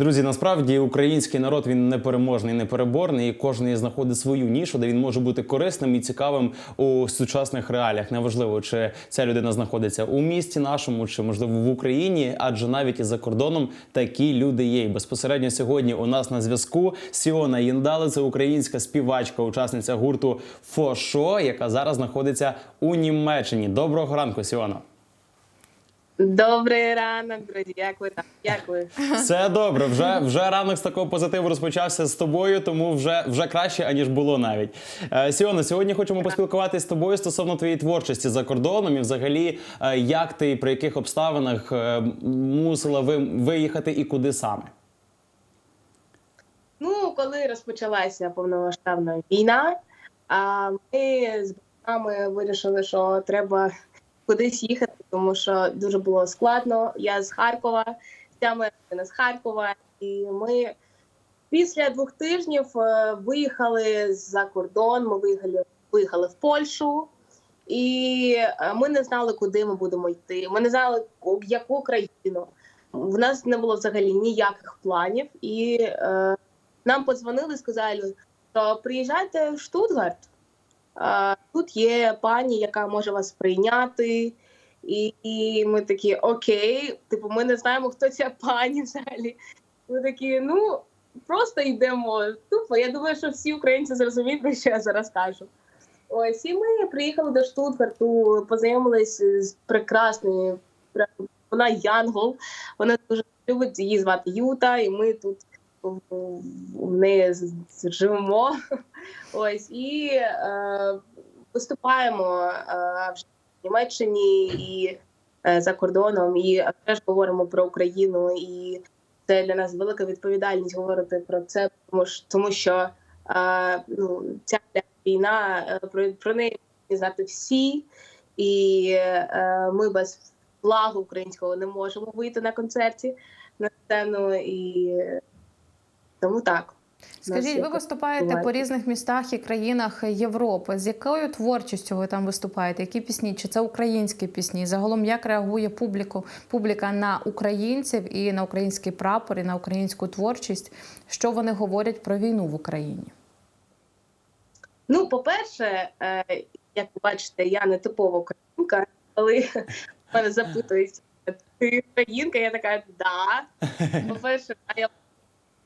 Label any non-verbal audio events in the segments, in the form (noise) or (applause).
Друзі, насправді український народ він непереможний, непереборний, і кожен знаходить свою нішу, де він може бути корисним і цікавим у сучасних реаліях. Неважливо, чи ця людина знаходиться у місті нашому, чи можливо в Україні, адже навіть і за кордоном такі люди є. І безпосередньо сьогодні у нас на зв'язку Сіона Єндали, це українська співачка, учасниця гурту Фошо, яка зараз знаходиться у Німеччині. Доброго ранку, Сіона. Добрий ранок, друзі. Як ви там? Все добре, вже вже ранок з такого позитиву розпочався з тобою, тому вже вже краще аніж було навіть. Е, Сіона, сьогодні хочемо поспілкуватися з тобою стосовно твоєї творчості за кордоном і взагалі, е, як ти при яких обставинах е, мусила ви виїхати і куди саме. Ну, коли розпочалася повномасштабна війна, а ми з батьками вирішили, що треба кудись їхати, тому що дуже було складно. Я з Харкова, вся моя родина з Харкова, і ми після двох тижнів е, виїхали за кордон. Ми виїхали, виїхали в Польщу. І е, ми не знали, куди ми будемо йти. Ми не знали, в яку країну. В нас не було взагалі ніяких планів, і е, нам подзвонили, сказали, що приїжджайте в Штутгарт. Тут є пані, яка може вас прийняти. І, і ми такі окей, типу, ми не знаємо, хто ця пані взагалі. Ми такі, ну просто йдемо. Тупо. Я думаю, що всі українці зрозуміють, про що я зараз кажу. Ось і ми приїхали до Штутгарту, познайомились з прекрасною. Вона Янгол, вона дуже любить її звати Юта, і ми тут в, неї живемо. Ось і е, виступаємо е, вже в Німеччині і е, за кордоном, і теж говоримо про Україну. І це для нас велика відповідальність говорити про це, тому що тому що е, ну, ця війна е, про, про неї знати всі, і е, ми без флагу українського не можемо вийти на концерті на сцену, і тому так. Скажіть, ви виступаєте по різних містах і країнах Європи. З якою творчістю ви там виступаєте? Які пісні? Чи це українські пісні? Загалом як реагує публіку, публіка на українців і на український прапор, і на українську творчість? Що вони говорять про війну в Україні? Ну, по-перше, е, як ви бачите, я не типова українка. Коли (laughs) мене запитують, ти українка, я така да. (laughs) По-перше, а я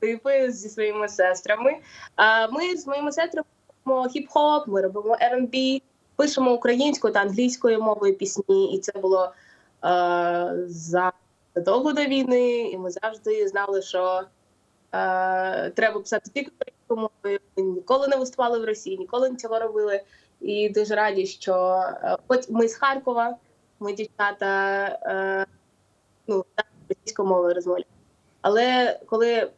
типи зі своїми сестрами. А ми з моїми сестрами робимо хіп-хоп, ми робимо R&B, пишемо українською та англійською мовою пісні, і це було е, задовго до війни, і ми завжди знали, що е, треба писати тільки українською мовою. Ми ніколи не виступали в Росії, ніколи не цього робили. І дуже раді, що е, хоч ми з Харкова, ми дівчата е, ну, російською мовою розмовляємо. Але коли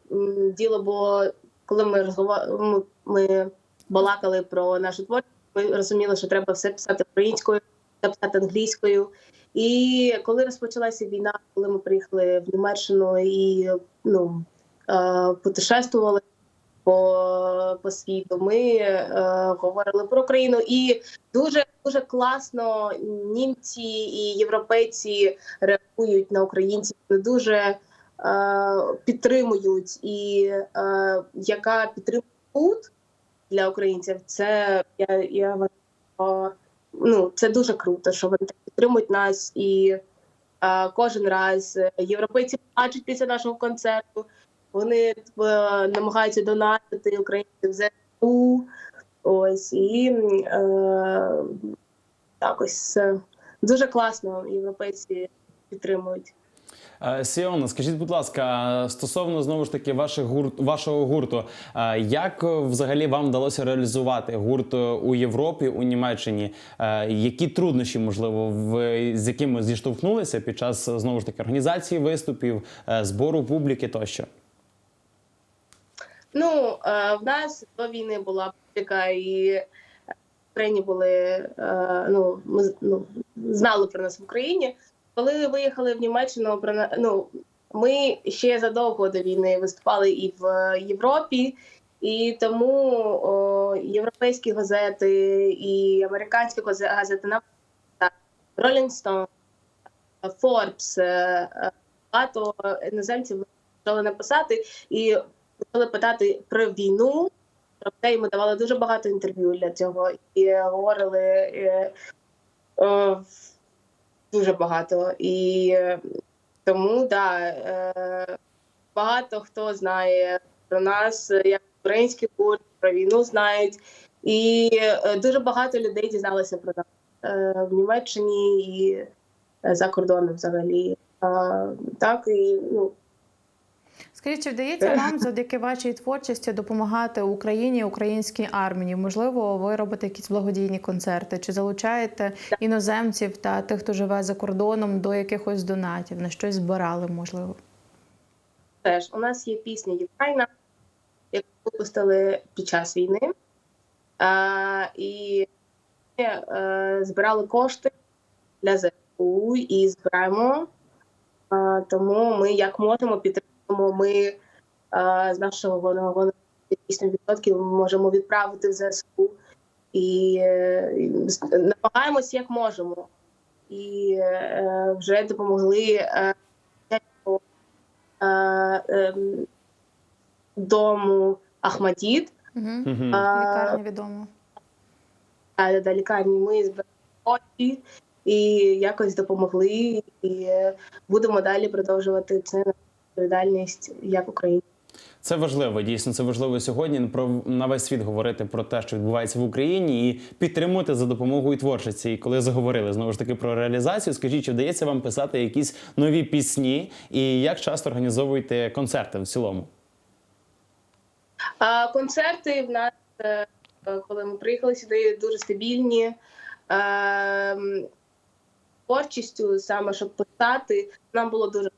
діло було, коли ми розговор... ми балакали про нашу творчість, ми розуміли, що треба все писати українською, все писати англійською. І коли розпочалася війна, коли ми приїхали в Німеччину і ну, е, путешествували по, по світу, ми е, говорили про Україну і дуже дуже класно німці і європейці реагують на українців. Вони дуже підтримують, і е, яка підтримка тут для українців, це я, я ну це дуже круто, що вони підтримують нас і е, кожен раз е, європейці плачуть після нашого концерту. Вони е, намагаються донатити українців ЗСУ. Ось і е, так е, дуже класно європейці підтримують. Е, Сіона, скажіть, будь ласка, стосовно знову ж таки ваших гурт, вашого гурту, е, як взагалі вам вдалося реалізувати гурт е, у Європі, у Німеччині? Які труднощі, можливо, ви з якими зіштовхнулися під час знову ж таки організації виступів, збору публіки тощо? Ну, в нас до війни була публіка, і Україні були ну, ми ну, знали про нас в Україні. Коли виїхали в Німеччину, на- ну, ми ще задовго до війни виступали і в Європі, і тому о, європейські газети і американські газети нам Rolling Stone, Forbes, е, е, багато іноземців почали написати і почали питати про війну. Про це і ми давали дуже багато інтерв'ю для цього і говорили е, е, дуже багато. І е, тому да, е, багато хто знає про нас, як український гурт, про війну знають. І е, дуже багато людей дізналися про нас в Німеччині і за кордоном взагалі. Так і ну Скажіть, чи вдається вам (laughs) завдяки вашій творчості допомагати Україні, українській армії? Можливо, ви робите якісь благодійні концерти, чи залучаєте іноземців та тих, хто живе за кордоном, до якихось донатів, на щось збирали, можливо? теж у нас є пісня Єврайна, яку випустили під час війни. Е, і ми е, збирали кошти для ЗСУ і збираємо. Тому ми як можемо підтримуємо. Ми е, з нашого вольного 8% можемо відправити в ЗСУ і, е, намагаємось як можемо. І е, вже допомогли е, е, ем, дому. Мгм. Лікарня відомо. а, до лікарні ми збирали і якось допомогли. І будемо далі продовжувати це відповідальність як Україна. Це важливо, дійсно, це важливо сьогодні про на весь світ говорити про те, що відбувається в Україні, і підтримувати за допомогою творчості. І коли заговорили знову ж таки про реалізацію, скажіть, чи вдається вам писати якісь нові пісні, і як часто організовуєте концерти в цілому? А концерти в нас, е, коли ми приїхали сюди, дуже стабільні. Ем, Творчістю, саме щоб писати, нам було дуже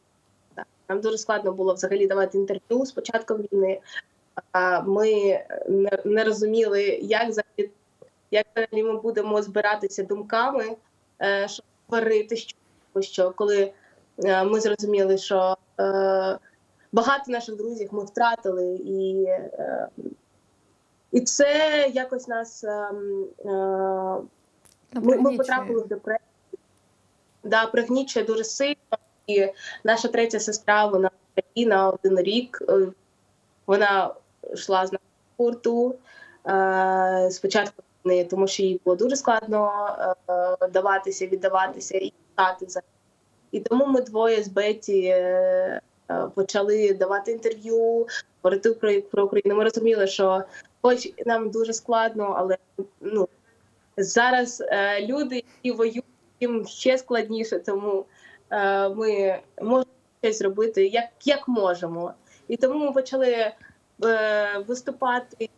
нам дуже складно було взагалі давати інтерв'ю з початком війни. Ми не, розуміли, як взагалі, як взагалі ми будемо збиратися думками, е, щоб говорити, що, коли е, ми зрозуміли, що е, багато наших друзів ми втратили, і, і це якось нас ем, ми, ми потрапили в депресію. Да, пригнічує дуже сильно. І наша третя сестра, вона на один рік. е, Вона йшла з гурту е, спочатку війни, тому що їй було дуже складно е, даватися, віддаватися і стати за. І тому ми двоє з Беті почали давати інтерв'ю, говорити про, про Україну. Ми розуміли, що хоч нам дуже складно, але ну зараз люди, які воюють, їм ще складніше, тому ми можемо щось зробити як, як можемо. І тому ми почали е, виступати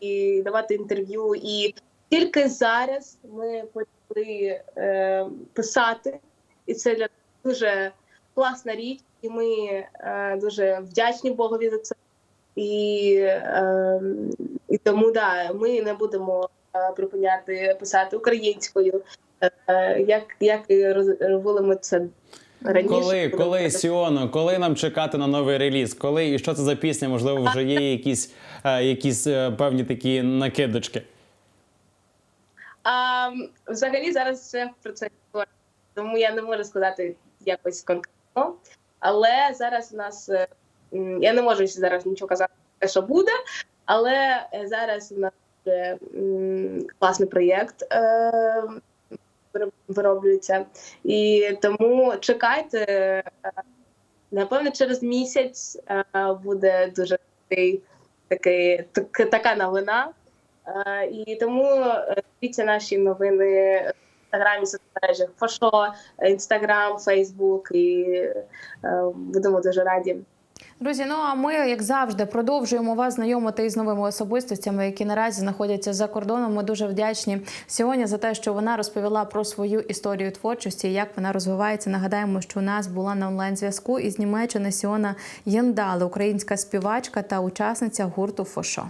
і давати інтерв'ю. І тільки зараз ми почали е, писати, і це для нас дуже класна річ, і ми е, дуже вдячні Богові за це. І, е, і тому да, ми не будемо е, припиняти писати українською, е, як, як робили ми це раніше. Коли, коли. Сіоно, коли нам чекати на новий реліз? Коли і що це за пісня? Можливо, вже є якісь, е, якісь е, певні такі накидочки. А, взагалі зараз все в процесі, тому я не можу сказати якось конкретно. Але зараз у нас е, я не можу зараз нічого казати, що буде, але е, зараз у нас вже класний проєкт е, вироблюється. І тому чекайте. е, Напевно, через місяць е, буде дуже такий, такий, так, така новина. І тому дивіться наші новини в інстаграмі, соцмережах, Фошо, інстаграм, Фейсбук, і будемо дуже раді. Друзі, ну а ми, як завжди, продовжуємо вас знайомити із новими особистостями, які наразі знаходяться за кордоном. Ми дуже вдячні сьогодні за те, що вона розповіла про свою історію творчості, як вона розвивається. Нагадаємо, що у нас була на онлайн зв'язку із Німеччини Сіона Єндали, українська співачка та учасниця гурту Фошо.